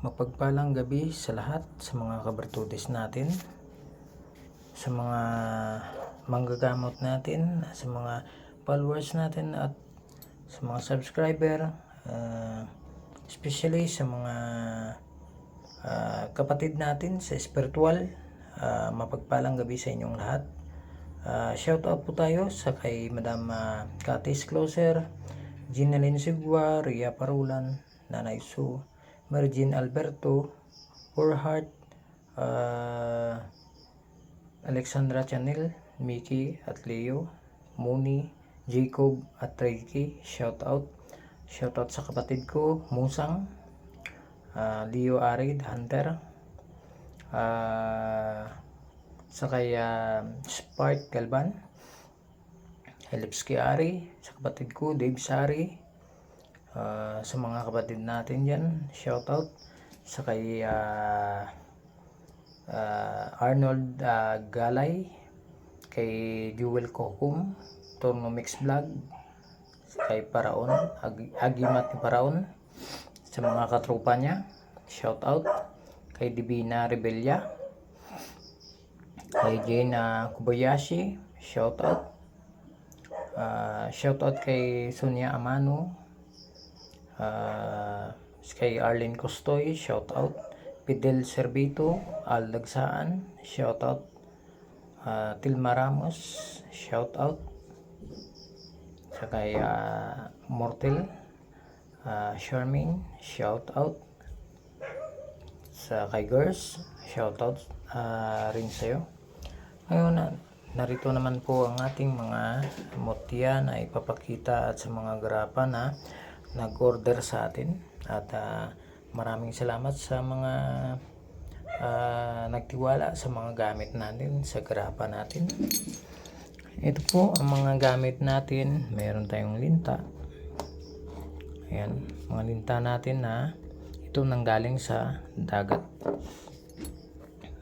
Mapagpalang gabi sa lahat, sa mga kabertudes natin, sa mga manggagamot natin, sa mga followers natin at sa mga subscriber, ah, especially sa mga ah, kapatid natin sa spiritual. Ah, mapagpalang gabi sa inyong lahat. Ah, shout out po tayo sa kay Madam uh, Katis Closer, Ginalyn Sigwa, Ria Parulan, Nanay Sue, Mergin Alberto, Poor Heart, ah, Alexandra Chanel, Mickey at Leo, Muni, Jacob at Ricky, shout out. Shout out sa kapatid ko, Musang, ah, Leo Arid, Hunter, ah, sa kay ah, Spark Galban, Helipski Ari, sa kapatid ko, Dave Sari, ah, sa mga kapatid natin dyan, shout out sa kay ah, ah, Arnold ah, Galay, kay Jewel Kokum, Torno Mix Vlog, kay Paraon, Ag- Agimat ni Paraon, sa mga katropa niya, shout out, kay Divina Rebella, kay Jane Kobayashi, shout out, Ah, shout out kay Sonia Amano, Ah, kay Arlene Costoy, shout out. Fidel Servito, Al Dagsaan, shout out. Ah, Tilma Ramos, shout out. Sa kay ah, Mortel, ah, Charmaine, shout out. Sa kay Girls, shout out ah, rin sa'yo. Ngayon, na, narito naman po ang ating mga mutya na ipapakita at sa mga grapa na nag-order sa atin. At ah, maraming salamat sa mga ah, nagtiwala sa mga gamit natin, sa grapa natin. Ito po ang mga gamit natin. Meron tayong linta. Ayan, mga linta natin na ito nanggaling sa dagat.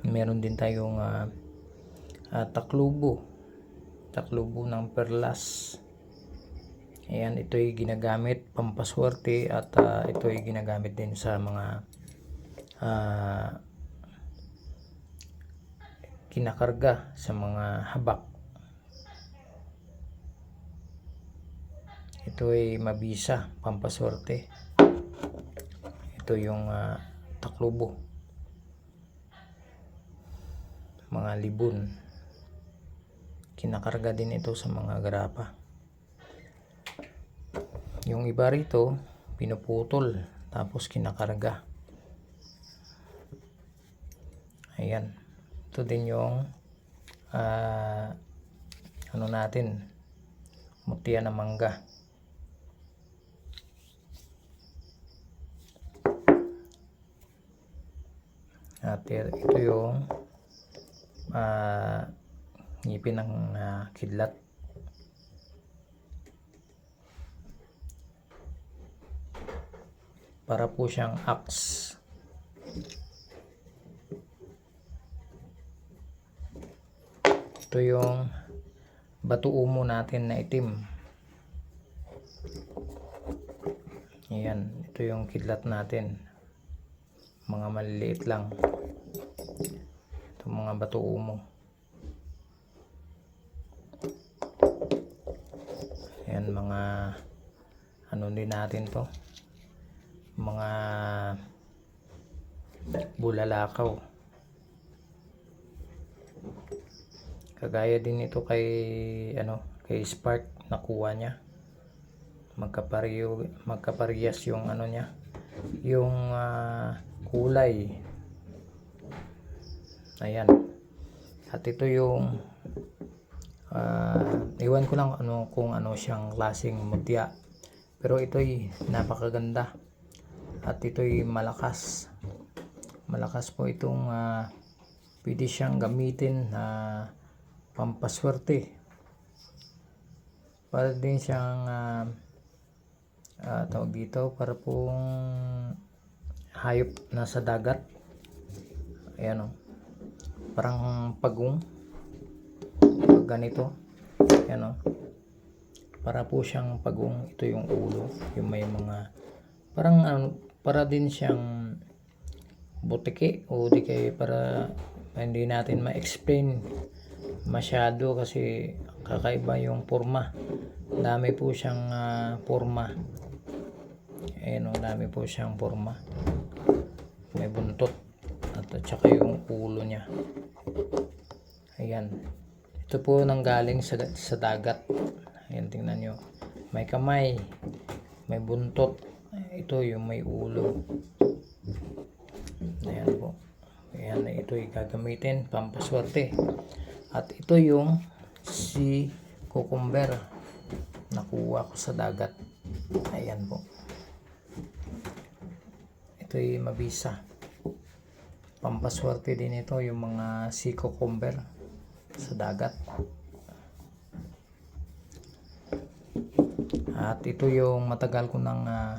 Meron din tayong ah, ah, taklubo. Taklubo ng perlas. Ayan, ito ay ginagamit pampaswerte at ah, ito ay ginagamit din sa mga ah, kinakarga sa mga habak. Ito ay mabisa, pampaswerte. Ito yung ah, taklubo. Mga libon. Kinakarga din ito sa mga grapa. Yung iba rito, pinuputol, tapos kinakarga. Ayan. Ito din yung ah, ano natin, mutya na mangga. At i- ito yung ah, ngipin ng ah, kidlat. Para po siyang axe. Ito yung bato umo natin na itim. Ayan, ito yung kidlat natin. Mga maliliit lang. Ito mga bato umo. Ayan, mga ano din natin to. Mga bulalakaw. Kagaya din ito kay ano, kay Spark nakuha niya. Magkapariyo magkaparehas yung ano niya, yung ah, kulay. Ayan. At ito yung ah, iwan ko lang ano kung ano siyang klaseng mutya. Pero ito'y napakaganda. At ito'y malakas. Malakas po itong ah, pwede siyang gamitin na pampaswerte. Para din siyang ah, ah, tawag dito para pong hayop nasa dagat. Ayan o. Parang pagong. Pag ganito. Ayan o. Para po siyang pagong. Ito yung ulo. Yung may mga parang ano, para din siyang butiki o di kay para hindi natin ma-explain masyado kasi kakaiba yung forma. Dami po siyang ah, forma. Ayan o, dami po siyang forma. May buntot at saka yung ulo niya. Ayan. Ito po nanggaling sa, sa dagat. Ayan, tingnan nyo. May kamay. May buntot. Ito yung may ulo. Ayan po. Ayan, ito yung gagamitin. Pampaswerte. At ito yung si cucumber. Nakuha ko sa dagat. Ayan po. Ito yung mabisa. Pampaswerte din ito yung mga sea cucumber sa dagat. At ito yung matagal ko nang ah,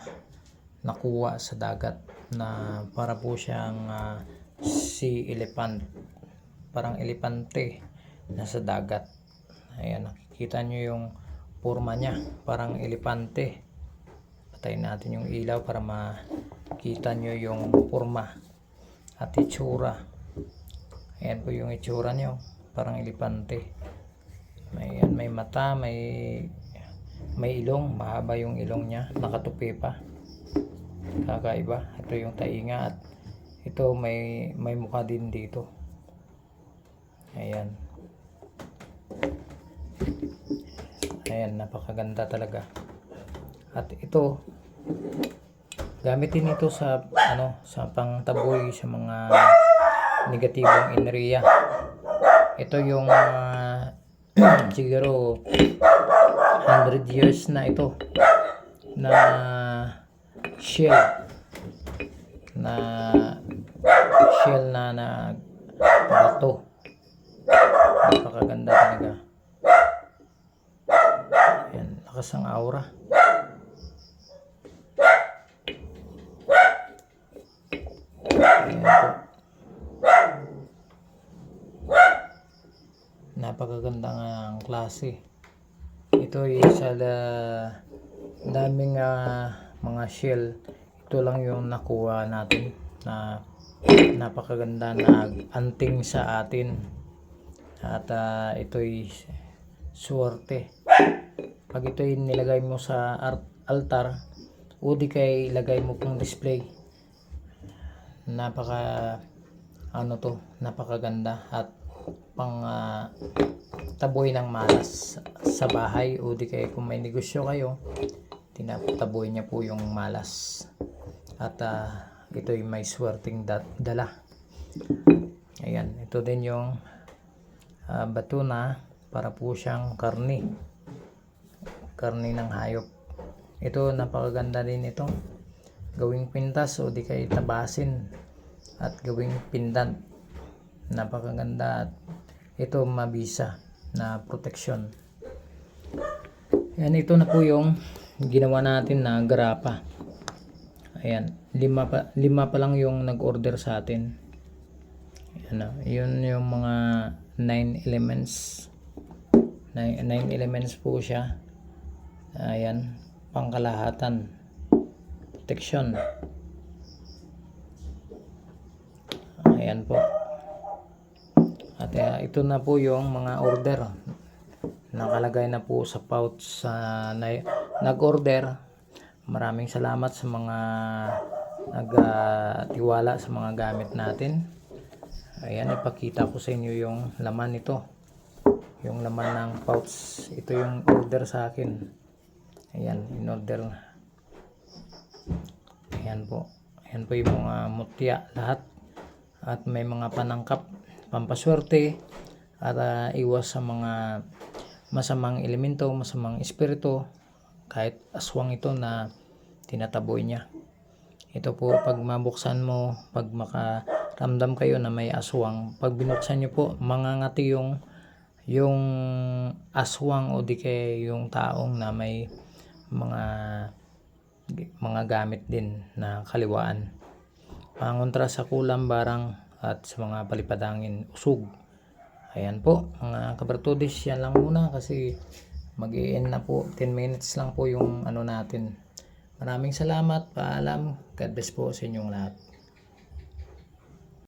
nakuha sa dagat na para po siyang ah, sea elephant. Parang elepante na sa dagat. Ayan, nakikita nyo yung forma niya. Parang elepante. Patayin natin yung ilaw para makita nyo yung forma at itsura. Ayan po yung itsura nyo. Parang elepante. May, may mata, may may ilong. Mahaba yung ilong niya. Nakatupi pa. Kakaiba. Ito yung tainga at ito may may mukha din dito. Ayan. Ayan, napakaganda talaga. At ito, gamitin ito sa ano sa pangtaboy sa mga negatibong enerhiya. Ito yung ah, siguro 100 years na ito na shell na shell na na bato. Napakaganda talaga. Ayan, lakas ang aura. Napakaganda nga ang klase. Ito ay sa da- daming ah, mga shell. Ito lang yung nakuha natin na napakaganda na anting sa atin. At ah, ito'y suwerte. Pag ito'y nilagay mo sa altar, o di kay ilagay mo pang display. Napaka ano to, napakaganda at pang ah, taboy ng malas sa bahay o di kaya kung may negosyo kayo tinataboy niya po yung malas. At ah, ito'y may swerting da- dala. Ayan ito din yung ah, bato na para po siyang karni karni ng hayop. Ito napakaganda din ito. Gawing pintas o di kaya tabasin at gawing pindan. Napakaganda at ito mabisa na protection yan ito na po yung ginawa natin na garapa ayan. Lima pa, lima pa lang yung nag order sa atin. Na, yun yung mga 9 elements. 9 elements po siya. Ayan. Pangkalahatan. Protection. Ayan po. At uh, ito na po yung mga order. Nakalagay na po sa pouch sa na, nag-order. Maraming salamat sa mga nagtiwala sa mga gamit natin. Ayan, ipakita ko sa inyo yung laman nito. Yung laman ng pouch. Ito yung order sa akin. Ayan, in-order. Ayan po. Ayan po yung mga mutya lahat. At may mga panangkap pampaswerte at ah, iwas sa mga masamang elemento, masamang espiritu kahit aswang ito na tinataboy niya. Ito po pag mabuksan mo, pag makaramdam kayo na may aswang, pag binuksan niyo po, mangangati yung yung aswang o di kaya yung taong na may mga mga gamit din na kaliwaan. Pangontra sa kulam barang at sa mga palipadangin usog. Ayan po, mga kabartudis, yan lang muna kasi mag end na po. 10 minutes lang po yung ano natin. Maraming salamat, paalam. God bless po sa inyong lahat.